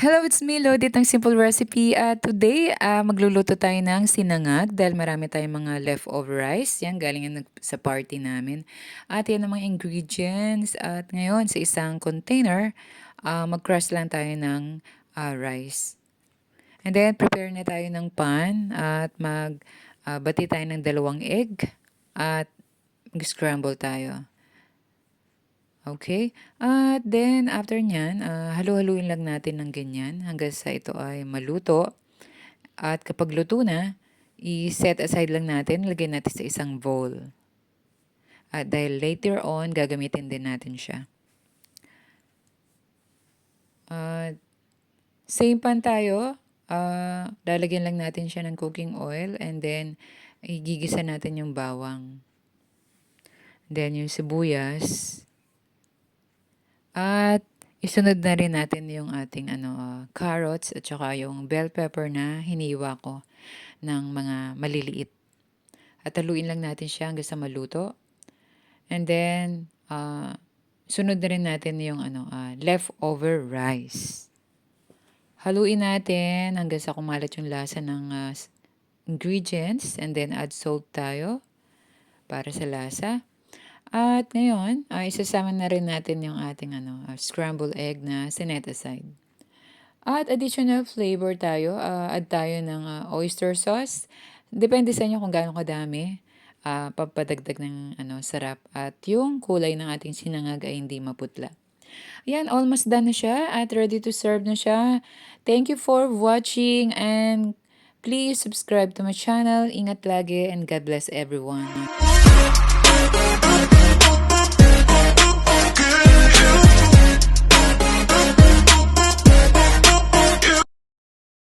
Hello, it's me, Lodit ng Simple Recipe. At today, ah, magluluto tayo ng sinangag dahil marami tayong mga leftover rice. Yan, galing yan sa party namin. At yan ang mga ingredients. At ngayon, sa isang container, ah, mag-crush lang tayo ng ah, rice. And then, prepare na tayo ng pan at mag-bati tayo ng dalawang egg at mag-scramble tayo. Okay? At then, after nyan, ah, halu-haluin lang natin ng ganyan hanggang sa ito ay maluto. At kapag luto na, i-set aside lang natin, lagyan natin sa isang bowl. At dahil later on, gagamitin din natin siya. At same pan tayo, ah, lalagyan lang natin siya ng cooking oil and then igigisa natin yung bawang. Then yung sibuyas. At isunod na rin natin yung ating ano, ah, carrots at saka yung bell pepper na hiniwa ko ng mga maliliit. At haluin lang natin siya hanggang sa maluto. And then, ah, sunod na rin natin yung ano, ah, leftover rice. Haluin natin hanggang sa kumalat yung lasa ng s- ingredients and then add salt tayo para sa lasa. At ngayon, ay isasama na rin natin yung ating ano, ah, scrambled egg na sinet aside. At additional flavor tayo, ah, add tayo ng ah, oyster sauce. Depende sa inyo kung gaano kadami. ah papadagdag ng ano, sarap. At yung kulay ng ating sinangag ay hindi maputla. Ayan, almost done na siya at ready to serve na siya. Thank you for watching and please subscribe to my channel. Ingat lagi and God bless everyone.